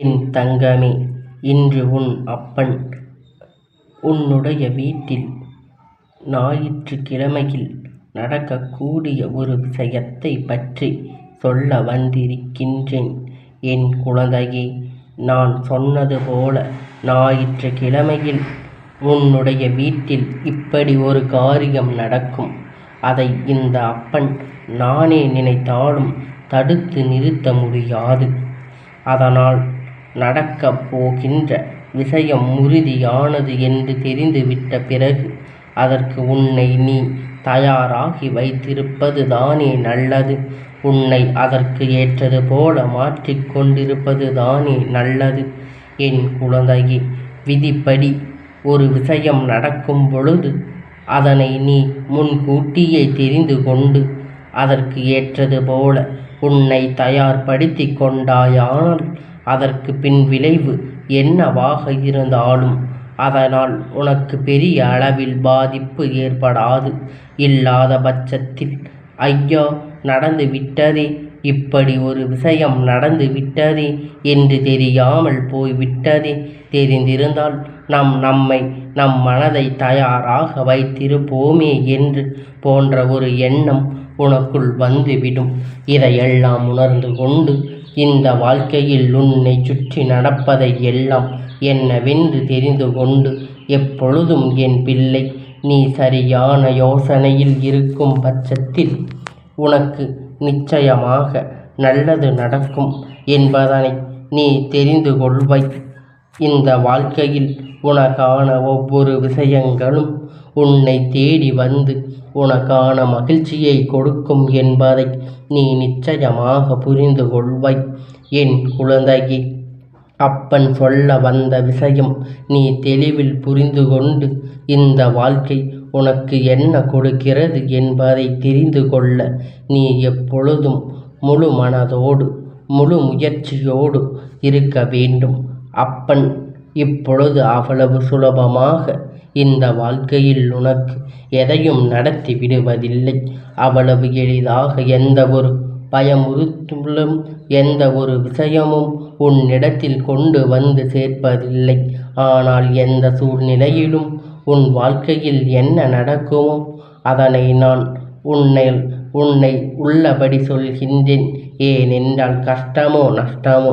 என் தங்கமே இன்று உன் அப்பன் உன்னுடைய வீட்டில் ஞாயிற்றுக்கிழமையில் நடக்கக்கூடிய ஒரு விஷயத்தைப் பற்றி சொல்ல வந்திருக்கின்றேன். என் குழந்தையே நான் சொன்னது போல ஞாயிற்றுக்கிழமையில் உன்னுடைய வீட்டில் இப்படி ஒரு காரியம் நடக்கும். அதை இந்த அப்பன் நானே நினைத்தாலும் தடுத்து நிறுத்த முடியாது. அதனால் நடக்கப் போகின்ற விஷயம் உறுதியானது என்று தெரிந்துவிட்ட பிறகு அதற்கு உன்னை நீ தயாராகி வைத்திருப்பது தானே நல்லது. உன்னை அதற்கு ஏற்றது போல மாற்றிக்கொண்டிருப்பது தானே நல்லது. என் குழந்தையே விதிப்படி ஒரு விஷயம் நடக்கும் பொழுது அதனை நீ முன்கூட்டியே தெரிந்து கொண்டு அதற்கு ஏற்றது போல உன்னை தயார்படுத்திக் கொண்டாயானால் அதற்கு பின் விளைவு என்னவாக இருந்தாலும் அதனால் உனக்கு பெரிய அளவில் பாதிப்பு ஏற்படாது. இல்லாத பட்சத்தில் ஐயோ நடந்து விட்டதே இப்படி ஒரு விஷயம் நடந்து விட்டதே என்று தெரியாமல் போய்விட்டதே தெரிந்திருந்தால் நம் நம்மை நம் மனதை தயாராக வைத்திருப்போமே என்று போன்ற ஒரு எண்ணம் உனக்குள் வந்துவிடும். இதையெல்லாம் உணர்ந்து கொண்டு இந்த வாழ்க்கையில் உன்னை சுற்றி நடப்பதை எல்லாம் என்னவென்று தெரிந்து கொண்டு எப்பொழுதும் என் பிள்ளை நீ சரியான யோசனையில் இருக்கும் பட்சத்தில் உனக்கு நிச்சயமாக நல்லது நடக்கும் என்பதனை நீ தெரிந்து கொள்வாய். இந்த வாழ்க்கையில் உனக்கான ஒவ்வொரு விஷயங்களும் உன்னை தேடி வந்து உனக்கான மகிழ்ச்சியை கொடுக்கும் என்பதை நீ நிச்சயமாக புரிந்து கொள்வாய். என் குழந்தையே அப்பன் சொல்ல வந்த விஷயம் நீ தெளிவில் புரிந்து கொண்டு இந்த வாழ்க்கை உனக்கு என்ன கொடுக்கிறது என்பதை தெரிந்து கொள்ள நீ எப்பொழுதும் முழு மனதோடு முழு முயற்சியோடு இருக்க வேண்டும். அப்பன் இப்பொழுது அவ்வளவு சுலபமாக இந்த வாழ்க்கையில் உனக்கு எதையும் நடத்தி விடுவதில்லை. அவ்வளவு எளிதாக எந்த ஒரு பயமுறுத்தலும் எந்த ஒரு விஷயமும் உன்னிடத்தில் கொண்டு வந்து சேர்ப்பதில்லை. ஆனால் எந்த சூழ்நிலையிலும் உன் வாழ்க்கையில் என்ன நடக்குமோ அதனை நான் உன்னை உன்னை உள்ளபடி சொல்கின்றேன். ஏனென்றால் கஷ்டமோ நஷ்டமோ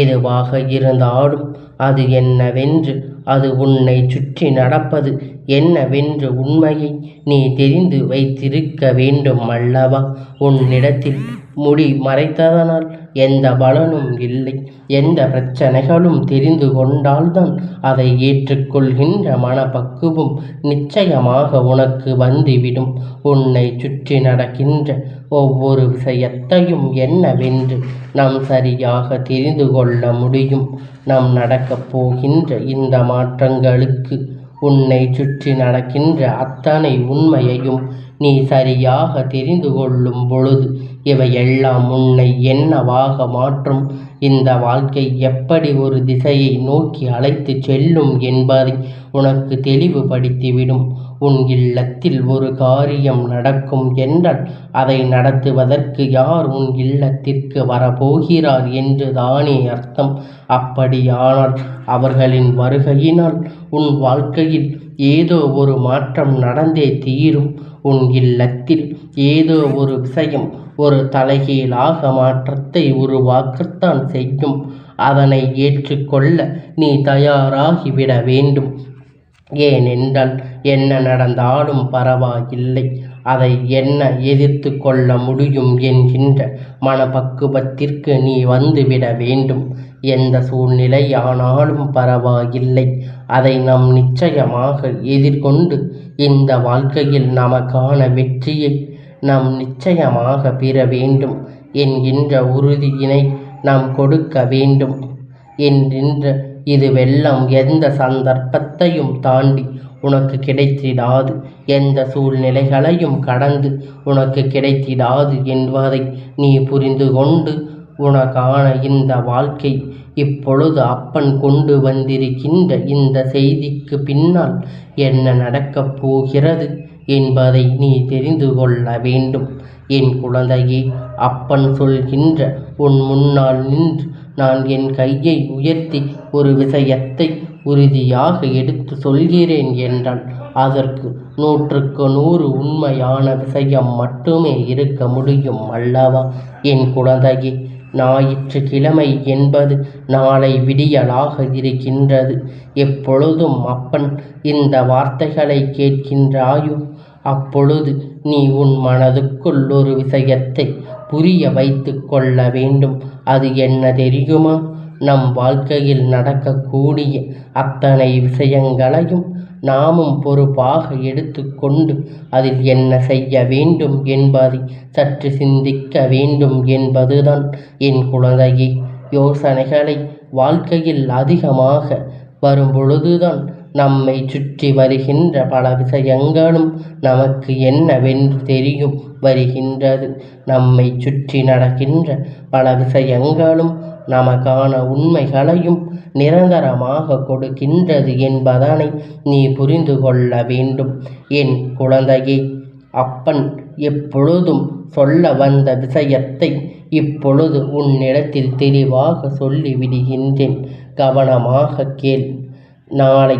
எதுவாக இருந்தாலும் அது என்னவென்று அது உன்னை சுற்றி நடப்பது என்னவென்று உண்மையை நீ தெரிந்து வைத்திருக்க வேண்டும் அல்லவா உன்னிடத்தில் முடி மறைத்ததனால் எந்த பலனும் இல்லை. எந்த பிரச்சனைகளும் தெரிந்து கொண்டால்தான் அதை ஏற்றுக்கொள்கின்ற மனப்பக்குவம் நிச்சயமாக உனக்கு வந்துவிடும். உன்னை சுற்றி நடக்கின்ற ஒவ்வொரு விஷயத்தையும் என்னவென்று நாம் சரியாக தெரிந்து கொள்ள முடியும். நாம் நடக்கப் போகின்ற இந்த மாற்றங்களுக்கு உன்னை சுற்றி நடக்கின்ற அத்தனை உண்மையையும் நீ சரியாக தெரிந்து கொள்ளும் பொழுது இவையெல்லாம் உன்னை என்னவாக மாற்றும்? இந்த வாழ்க்கை எப்படி ஒரு திசையை நோக்கி அழைத்துச் செல்லும் என்பதை உனக்கு தெளிவுபடுத்திவிடும். உன் இல்லத்தில் ஒரு காரியம் நடக்கும் என்றால் அதை நடத்துவதற்கு யார் உன் இல்லத்திற்கு வரப்போகிறார் என்று தானே அர்த்தம். அப்படியானால் அவர்களின் வருகையினால் உன் வாழ்க்கையில் ஏதோ ஒரு மாற்றம் நடந்தே தீரும். உன் இல்லத்தில் ஏதோ ஒரு விஷயம் ஒரு தலைகீழாக மாற்றத்தை உருவாக்கத்தான் செய்யும். அதனை ஏற்றுக்கொள்ள நீ தயாராகிவிட வேண்டும். ஏனென்றால் என்ன நடந்தாலும் பரவாயில்லை. அதை என்ன எதிர்த்து கொள்ள முடியும் என்கின்ற மனப்பக்குவத்திற்கு நீ வந்துவிட வேண்டும். எந்த சூழ்நிலையானாலும் பரவாயில்லை. அதை நாம் நிச்சயமாக எதிர்கொண்டு இந்த வாழ்க்கையில் நமக்கான வெற்றியை நாம் நிச்சயமாக பெற வேண்டும் என்கின்ற உறுதியினை நாம் கொடுக்க வேண்டும். என்கின்ற இதுவெல்லாம் எந்த சந்தர்ப்பத்தையும் தாண்டி உனக்கு கிடைத்திடாது. எந்த சூழ்நிலைகளையும் கடந்து உனக்கு கிடைத்திடாது என்பதை நீ புரிந்து கொண்டு உனக்கான இந்த வாழ்க்கை இப்பொழுது அப்பன் கொண்டு வந்திருக்கின்ற இந்த செய்திக்கு பின்னால் என்ன நடக்கப் போகிறது என்பதை நீ தெரிந்து கொள்ள வேண்டும். என் குழந்தையே அப்பன் சொல்கின்ற உன் முன்னால் நின்று நான் என் கையை உயர்த்தி ஒரு விஷயத்தை உறுதியாக எடுத்து சொல்கிறேன் என்றால் அதற்கு நூற்றுக்கு நூறு உண்மையான விஷயம் மட்டுமே இருக்க முடியும் அல்லவா? என் குழந்தையே ஞாயிற்றுக்கிழமை என்பது நாளை விடியலாக இருக்கின்றது. எப்பொழுதும் அப்பன் இந்த வார்த்தைகளை கேட்கின்றாயோ? அப்பொழுது நீ உன் மனதுக்குள் ஒரு விஷயத்தை புரிய வைத்து கொள்ள வேண்டும். அது என்ன தெரியுமா? நம் வாழ்க்கையில் நடக்கக்கூடிய அத்தனை விஷயங்களையும் நாமும் பொறுப்பாக எடுத்துக்கொண்டு அதில் என்ன செய்ய வேண்டும் என்பதை சற்று சிந்திக்க வேண்டும் என்பதுதான் என் குழந்தையே. யோசனைகளை வாழ்க்கையில் அதிகமாக வரும்பொழுதுதான் நம்மை சுற்றி வருகின்ற பல விஷயங்களும் நமக்கு என்னவென்று தெரியும் வருகின்றது. நம்மை சுற்றி நடக்கின்ற பல விஷயங்களும் நமக்கான உண்மைகளையும் நிரந்தரமாக கொடுக்கின்றது என்பதனை நீ புரிந்து கொள்ள வேண்டும். என் குழந்தையே அப்பன் எப்பொழுதும் சொல்ல வந்த விஷயத்தை இப்பொழுது உன்னிடத்தில் தெளிவாக சொல்லிவிடுகின்றேன். கவனமாக கேள். நாளை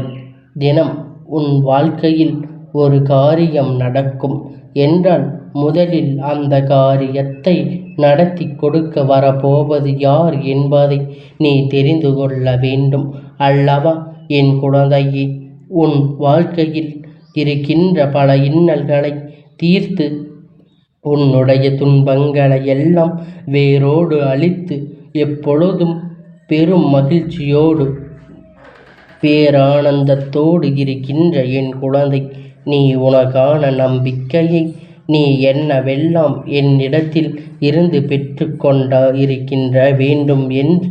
தினம் உன் வாழ்க்கையில் ஒரு காரியம் நடக்கும் என்றால் முதலில் அந்த காரியத்தை நடத்தி கொடுக்க வரப்போவது யார் என்பதை நீ தெரிந்து கொள்ள வேண்டும். அல்லவா என் குழந்தையே உன் வாழ்க்கையில் இருக்கின்ற பல இன்னல்களை தீர்த்து உன்னுடைய துன்பங்களை எல்லாம் வேரோடு அழித்து எப்பொழுதும் பெரும் மகிழ்ச்சியோடு பேரானந்தத்தோடு இருக்கின்ற என் குழந்தை நீ உனக்கான நம்பிக்கையை நீ என்னவெல்லாம் என்னிடத்தில் இருந்து பெற்றுக்கொண்டா இருக்கின்ற வேண்டும் என்று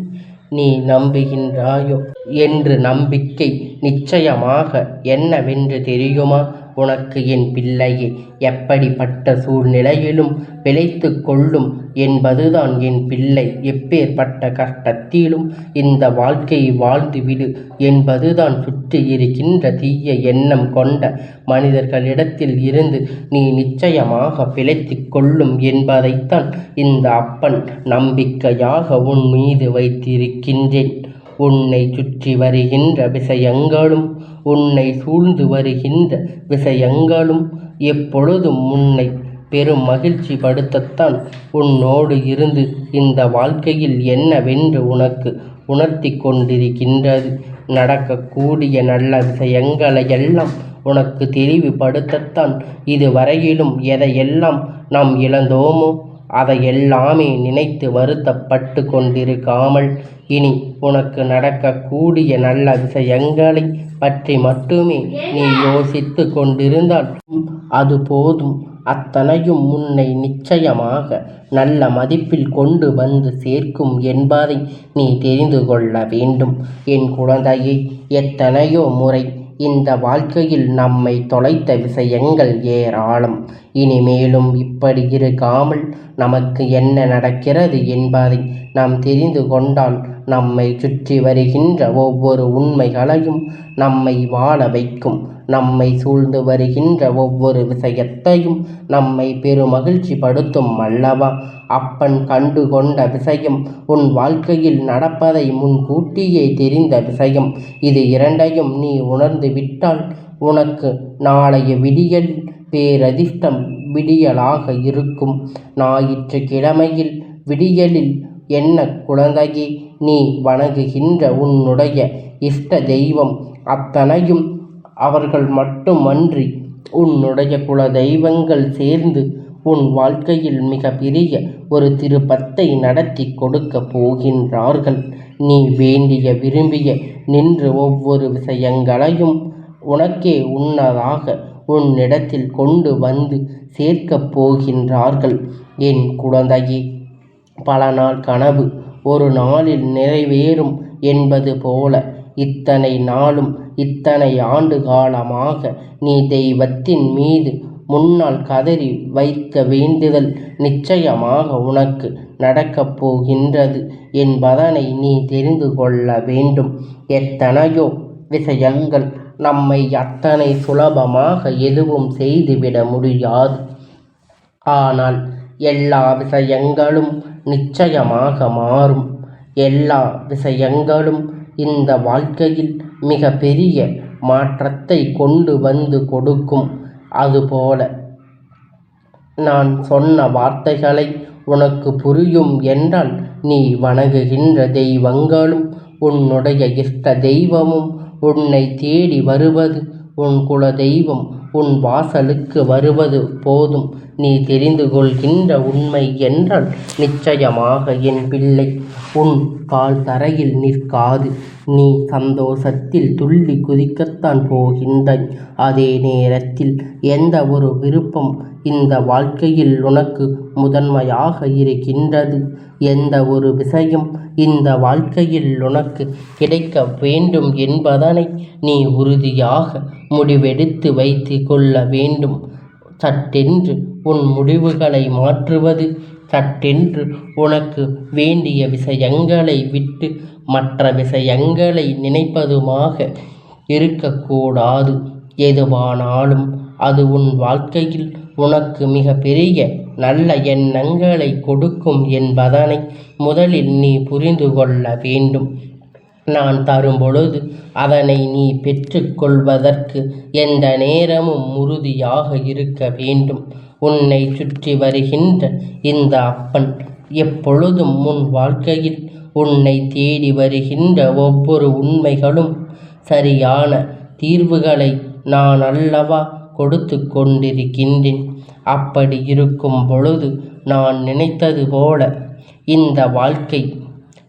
நீ நம்புகின்றாயோ? என்று நம்பிக்கை நிச்சயமாக என்னவென்று தெரியுமா? உனக்கு என் பிள்ளையே எப்படிப்பட்ட சூழ்நிலையிலும் பிழைத்து கொள்ளும் என்பதுதான் என் பிள்ளை. எப்பேற்பட்ட கஷ்டத்திலும் இந்த வாழ்க்கையை வாழ்ந்துவிடு என்பதுதான் சுற்றி இருக்கின்ற தீய எண்ணம் கொண்ட மனிதர்களிடத்தில் இருந்து நீ நிச்சயமாக பிழைத்து கொள்ளும் என்பதைத்தான் இந்த அப்பன் நம்பிக்கையாக உன் மீது வைத்திருக்கின்றேன். உன்னை சுற்றி வருகின்ற விஷயங்களும் உன்னை சூழ்ந்து வருகின்ற விஷயங்களும் எப்பொழுதும் உன்னை பெரும் மகிழ்ச்சி படுத்தத்தான் உன்னோடு இருந்து இந்த வாழ்க்கையில் என்னவென்று உனக்கு உணர்த்தி கொண்டிருக்கின்றது. நடக்கக்கூடிய நல்ல விஷயங்களையெல்லாம் உனக்கு தெளிவுபடுத்தத்தான். இதுவரையிலும் எதையெல்லாம் நாம் இழந்தோமோ அதையெல்லாமே நினைத்து வருத்தப்பட்டு கொண்டிருக்காமல் இனி உனக்கு நடக்கக்கூடிய நல்ல விஷயங்களை பற்றி மட்டுமே நீ யோசித்து கொண்டிருந்தால் அது போதும். அத்தனையும் உன்னை நிச்சயமாக நல்ல மதிப்பில் கொண்டு வந்து சேர்க்கும் என்பதை நீ தெரிந்து கொள்ள வேண்டும். என் குழந்தையை எத்தனையோ முறை இந்த வாழ்க்கையில் நம்மை தொலைத்த விஷயங்கள் ஏராளம். இனிமேலும் இப்படி இருக்காமல் நமக்கு என்ன நடக்கிறது என்பதை நாம் தெரிந்து கொண்டால் நம்மை சுற்றி வருகின்ற ஒவ்வொரு உண்மைகளையும் நம்மை வாழ வைக்கும். நம்மை சூழ்ந்து வருகின்ற ஒவ்வொரு விஷயத்தையும் நம்மை பெருமகிழ்ச்சி படுத்தும் அல்லவா? அப்பன் கண்டு கொண்ட விஷயம் உன் வாழ்க்கையில் நடப்பதை முன்கூட்டியே தெரிந்த விஷயம். இது இரண்டையும் நீ உணர்ந்து விட்டால் உனக்கு நாளைய விடியல் பேரதிர்ஷ்டம் விடியலாக இருக்கும். ஞாயிற்றுக்கிழமையில் விடியலில் என்ன குழந்தையே நீ வணங்குகின்ற உன்னுடைய இஷ்ட தெய்வம் அத்தனையும் அவர்கள் மட்டுமன்றி உன்னுடைய குல தெய்வங்கள் சேர்ந்து உன் வாழ்க்கையில் மிக பெரிய ஒரு திருப்பத்தை நடத்தி கொடுக்க போகின்றார்கள். நீ வேண்டிய விரும்பிய நின்று ஒவ்வொரு விஷயங்களையும் உனக்கே உன்னதாக உன்னிடத்தில் கொண்டு வந்து சேர்க்கப் போகின்றார்கள். என் குழந்தையே பல நாள் கனவு ஒரு நாளில் நிறைவேறும் என்பது போல இத்தனை நாளும் இத்தனை ஆண்டு காலமாக நீ தெய்வத்தின் மீது முன்னால் கதறி வைக்க வேண்டுதல் நிச்சயமாக உனக்கு நடக்கப் போகின்றது என்பதனை நீ தெரிந்து கொள்ள வேண்டும். எத்தனையோ விஷயங்கள் நம்மை அத்தனை சுலபமாக எதுவும் செய்துவிட முடியாது. ஆனால் எல்லா விஷயங்களும் நிச்சயமாக மாறும். எல்லா விஷயங்களும் இந்த வாழ்க்கையில் மிக பெரிய மாற்றத்தை கொண்டு வந்து கொடுக்கும். அதுபோல நான் சொன்ன வார்த்தைகளை உனக்கு புரியும் என்றால் நீ வணங்குகின்ற தெய்வங்களும் உன்னுடைய இஷ்ட தெய்வமும் உன்னை தேடி வருவது உன் குல தெய்வம் உன் வாசலுக்கு வருவது போதும். நீ தெரிந்து கொள்கின்ற உண்மை என்றால் நிச்சயமாக என் பிள்ளை. உன் கால் தரையில் நிற்காது. நீ சந்தோஷத்தில் துள்ளி குதிக்கத்தான் போகின்றாய். அதே நேரத்தில் எந்த ஒரு விருப்பம் இந்த வாழ்க்கையில் உனக்கு முதன்மையாக இருக்கின்றது? எந்த ஒரு விஷயம் இந்த வாழ்க்கையில் உனக்கு கிடைக்க வேண்டும் என்பதனை நீ உறுதியாக முடிவெடுத்து வைத்து கொள்ள வேண்டும். சட்டென்று உன் முடிவுகளை மாற்றுவது சட்டென்று உனக்கு வேண்டிய விஷயங்களை விட்டு மற்ற விஷயங்களை நினைப்பதுமாக இருக்கக்கூடாது. எதுவானாலும் அது உன் வாழ்க்கையில் உனக்கு மிக பெரிய நல்ல எண்ணங்களை கொடுக்கும் என்பதனை முதலில் நீ புரிந்து கொள்ள வேண்டும். நான் தரும்பொழுது அதனை நீ பெற்றுக்கொள்வதற்கு எந்த நேரமும் உறுதியாக இருக்க வேண்டும். உன்னை சுற்றி வருகின்ற இந்த அப்பன் எப்பொழுதும் உன் வாழ்க்கையில் உன்னை தேடி வருகின்ற ஒவ்வொரு உண்மைகளும் சரியான தீர்வுகளை நான் அல்லவா கொடுத்து கொண்டிருக்கின்றேன். அப்படி இருக்கும் பொழுது நான் நினைத்தது போல இந்த வாழ்க்கை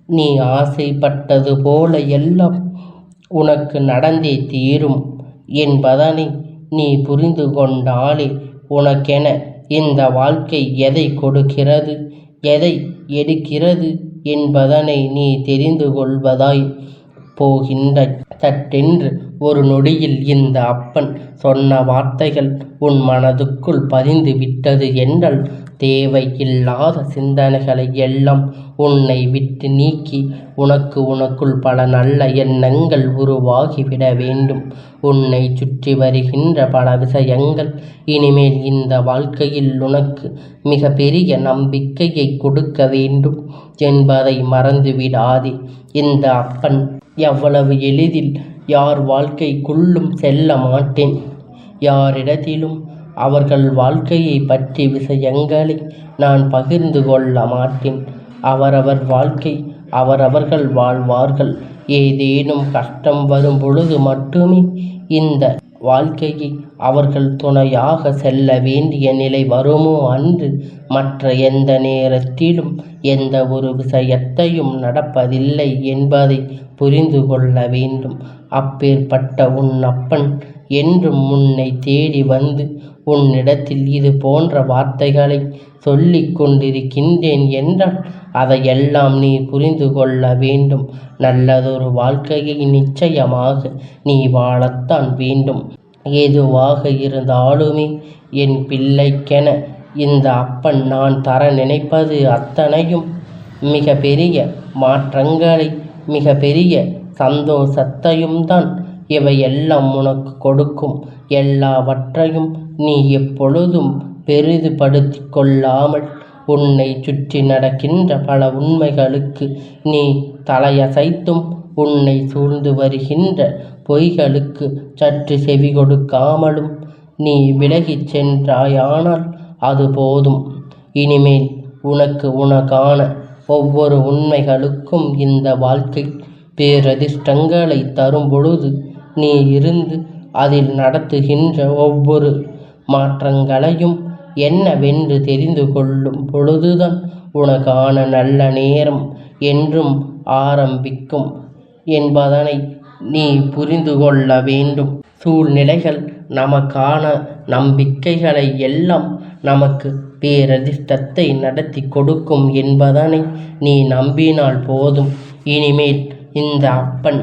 நீ ஆசைப்பட்டது போல எல்லாம் உனக்கு நடந்தே தீரும் என்பதனை நீ புரிந்து கொண்டாலே உனக்கென இந்த வாழ்க்கை எதை கொடுக்கிறது எதை எடுக்கிறது என்பதனை நீ தெரிந்து கொள்வதாய் போகின்ற சட்டென்று ஒரு நொடியில் இந்த அப்பன் சொன்ன வார்த்தைகள் உன் மனதுக்குள் பதிந்து விட்டது என்றால் தேவையில்லாத சிந்தனைகளை எல்லாம் உன்னை விட்டு நீக்கி உனக்கு உனக்குள் பல நல்ல எண்ணங்கள் உருவாகிவிட வேண்டும். உன்னை சுற்றி வருகின்ற பல விஷயங்கள் இனிமேல் இந்த வாழ்க்கையில் உனக்கு மிக பெரிய நம்பிக்கையை கொடுக்க வேண்டும் என்பதை மறந்துவிடாதே. இந்த அப்பன் எவ்வளவு எளிதில் யார் வாழ்க்கைக்குள்ளும் செல்ல மாட்டேன். யாரிடத்திலும் அவர்கள் வாழ்க்கையை பற்றி விஷயங்களை நான் பகிர்ந்து கொள்ள மாட்டேன். அவரவர் வாழ்க்கை அவரவர்கள் வாழ்வார்கள். ஏதேனும் கஷ்டம் வரும் பொழுது மட்டுமே இந்த வாழ்க்கையை அவர்கள் துணையாக செல்ல வேண்டிய நிலை வருமோ அன்று மற்ற எந்த நேரத்திலும் எந்த ஒரு விஷயத்தையும் நடப்பதில்லை என்பதை புரிந்து கொள்ள வேண்டும். அப்பேற்பட்ட உன் அப்பன் என்றும் உன்னை தேடி வந்து உன்னிடத்தில் இது போன்ற வார்த்தைகளை சொல்லிக் கொண்டிருக்கின்றேன் என்றால் அதையெல்லாம் நீ புரிந்து கொள்ள வேண்டும். நல்லதொரு வாழ்க்கையை நிச்சயமாக நீ வாழத்தான் வேண்டும். எதுவாக இருந்தாலுமே என் பிள்ளைக்கென இந்த அப்பன் நான் தர நினைப்பது அத்தனையும் மிக பெரிய மாற்றங்களை மிக பெரிய சந்தோஷத்தையும் தான் இவையெல்லாம் உனக்கு கொடுக்கும். எல்லாவற்றையும் நீ எப்பொழுதும் பெரிதுபடுத்தி கொள்ளாமல் உன்னை சுற்றி நடக்கின்ற பல உண்மைகளுக்கு நீ தலையசைத்தும் உன்னை சூழ்ந்து வருகின்ற பொய்களுக்கு சற்று செவி கொடுக்காமலும் நீ விலகிச் சென்றாயானால் அது போதும். இனிமேல் உனக்கு உனக்கான ஒவ்வொரு உண்மைகளுக்கும் இந்த வாழ்க்கை பேரதிர்ஷ்டங்களை தரும் பொழுது நீ இருந்து அதில் நடத்துகின்ற ஒவ்வொரு மாற்றங்களையும் என்னவென்று தெரிந்து கொள்ளும் பொழுதுதான் உனக்கான நல்ல நேரம் என்றும் ஆரம்பிக்கும் என்பதனை நீ புரிந்து கொள்ள வேண்டும். சூழ்நிலைகள் நமக்கான நம்பிக்கைகளை எல்லாம் நமக்கு பேரதிர்ஷ்டத்தை நடத்தி கொடுக்கும் என்பதனை நீ நம்பினால் போதும். இனிமேல் இந்த அப்பன்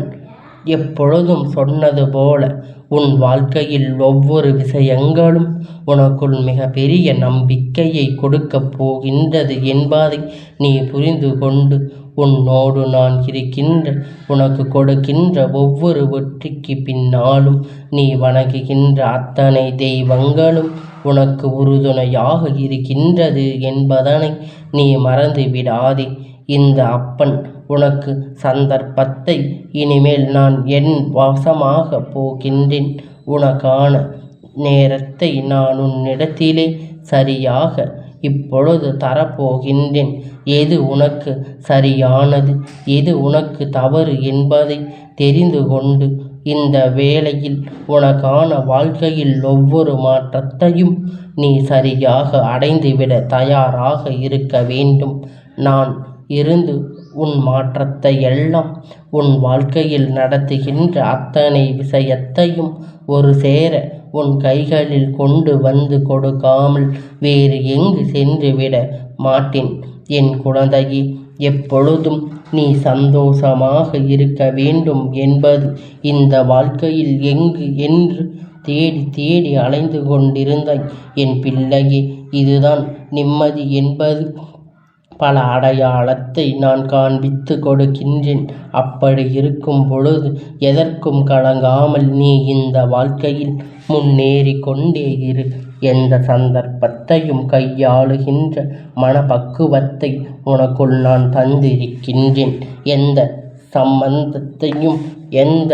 எப்பொழுதும் சொன்னது போல உன் வாழ்க்கையில் ஒவ்வொரு விஷயங்களும் உனக்குள் மிகப்பெரிய நம்பிக்கையை கொடுக்கப் போகின்றது என்பதை நீ புரிந்து கொண்டு உன்னோடு நான் இருக்கின்ற உனக்கு கொடுக்கின்ற ஒவ்வொரு வெற்றிக்கு பின்னாலும் நீ வணங்குகின்ற அத்தனை தெய்வங்களும் உனக்கு உறுதுணையாக இருக்கின்றது என்பதனை நீ மறந்து விடாதே இந்த அப்பன் உனக்கு சந்தர்ப்பத்தை இனிமேல் நான் என் வசமாக போகின்றேன். உனக்கான நேரத்தை நான் உன்னிடத்திலே சரியாக இப்பொழுது தரப்போகின்றேன். எது உனக்கு சரியானது? எது உனக்கு தவறு என்பதை தெரிந்து கொண்டு இந்த வேளையில் உனக்கான வாழ்க்கையில் ஒவ்வொரு மாற்றத்தையும் நீ சரியாக அடைந்துவிட தயாராக இருக்க வேண்டும். நான் இருந்து உன் மாற்றத்தை எல்லாம் உன் வாழ்க்கையில் நடத்துகின்ற அத்தனை விஷயத்தையும் ஒரு சேர உன் கைகளில் கொண்டு வந்து கொடுக்காமல் வேறு எங்கு சென்றுவிட மாட்டேன். என் குழந்தையே எப்பொழுதும் நீ சந்தோஷமாக இருக்க வேண்டும் என்பது இந்த வாழ்க்கையில் எங்கு என்று தேடி தேடி அலைந்து கொண்டிருந்தாய். என் பிள்ளையே இதுதான் நிம்மதி என்பது பல அடையாளத்தை நான் காண்பித்து கொடுக்கின்றேன். அப்படி இருக்கும் பொழுது எதற்கும் கலங்காமல் நீ இந்த வாழ்க்கையில் முன்னேறி கொண்டே இரு எந்த சந்தர்ப்பத்தையும் கையாளுகின்ற மனப்பக்குவத்தை உனக்குள் நான் தந்திருக்கின்றேன். எந்த சம்பந்தத்தையும் எந்த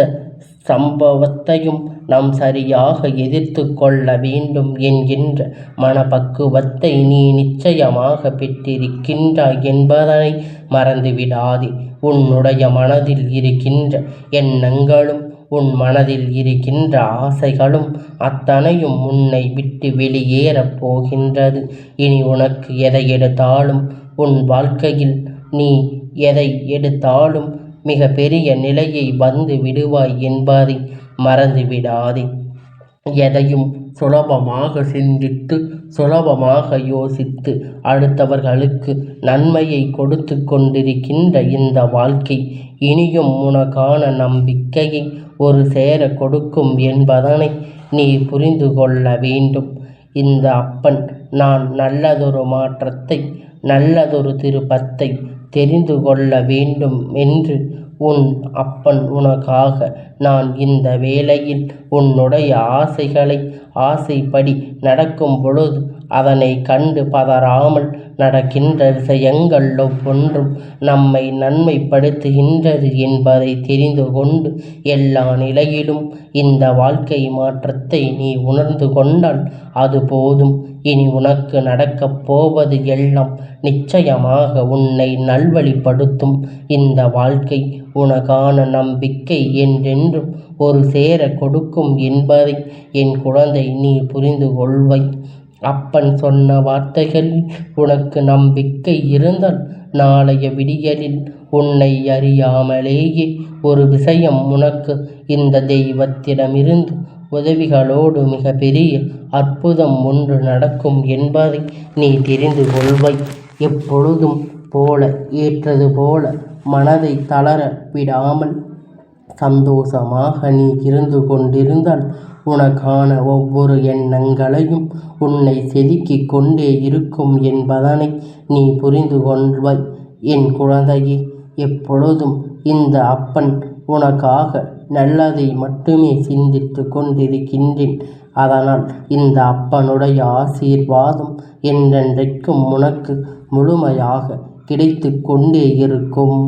சம்பவத்தையும் நாம் சரியாக எதிர்த்து கொள்ள வேண்டும் என்கின்ற மனப்பக்குவத்தை நீ நிச்சயமாக பெற்றிருக்கின்றாய் என்பதனை மறந்துவிடாதே. உன்னுடைய மனதில் இருக்கின்ற எண்ணங்களும் உன் மனதில் இருக்கின்ற ஆசைகளும் அத்தனையும் உன்னை விட்டு வெளியேறப் போகின்றது. இனி உனக்கு எதை எடுத்தாலும் உன் வாழ்க்கையில் நீ எதை எடுத்தாலும் மிக பெரிய நிலையை வந்து விடுவாய் என்பதை மறந்து விடாதே எதையும் சுலபமாக சிந்தித்து சுலபமாக யோசித்து அடுத்தவர்களுக்கு நன்மையை கொடுத்து கொண்டிருக்கின்ற இந்த வாழ்க்கை இனியும் உனக்கான நம்பிக்கையை ஒரு சேர கொடுக்கும் என்பதனை நீ புரிந்து கொள்ள வேண்டும். இந்த அப்பன் நான் நல்லதொரு மாற்றத்தை நல்லதொரு திருப்பத்தை தெரிந்து கொள்ள வேண்டும் என்று உன் அப்பன் உனக்காக நான் இந்த வேளையில் உன்னுடைய ஆசைகளை ஆசைப்படி நடக்கும் பொழுது அதனை கண்டு பதறாமல் நடக்கின்ற விஷயங்கள் ஒவ்வொன்றும் நம்மை நன்மைப்படுத்துகின்றது என்பதை தெரிந்து கொண்டு எல்லா நிலையிலும் இந்த வாழ்க்கை மாற்றத்தை நீ உணர்ந்து கொண்டால் அது போதும். இனி உனக்கு நடக்கப் போவது எல்லாம் நிச்சயமாக உன்னை நல்வழிப்படுத்தும். இந்த வாழ்க்கை உனக்கான நம்பிக்கை என்றென்றும் ஒரு சேர கொடுக்கும் என்பதை என் குழந்தை நீ புரிந்து கொள்வை அப்பன் சொன்ன வார்த்தைகளில் உனக்கு நம்பிக்கை இருந்தால் நாளைய விடியலில் உன்னை அறியாமலேயே ஒரு விஷயம் உனக்கு இந்த தெய்வத்திடமிருந்து உதவிகளோடு மிக பெரிய அற்புதம் ஒன்று நடக்கும் என்பதை நீ தெரிந்து கொள்வாய் எப்பொழுதும் போல ஏற்றது போல மனதை தளர விடாமல் சந்தோஷமாக நீ இருந்து கொண்டிருந்தால் உனக்கான ஒவ்வொரு எண்ணங்களையும் உன்னை செதுக்கிக் கொண்டே இருக்கும் என்பதனை நீ புரிந்து கொள்வாய். என் குழந்தையே எப்பொழுதும் இந்த அப்பன் உனக்காக நல்லதை மட்டுமே சிந்தித்து கொண்டிருக்கின்றேன். அதனால் இந்த அப்பனுடைய ஆசீர்வாதம் என்றென்றைக்கும் உனக்கு முழுமையாக கிடைத்து கொண்டே இருக்கும்.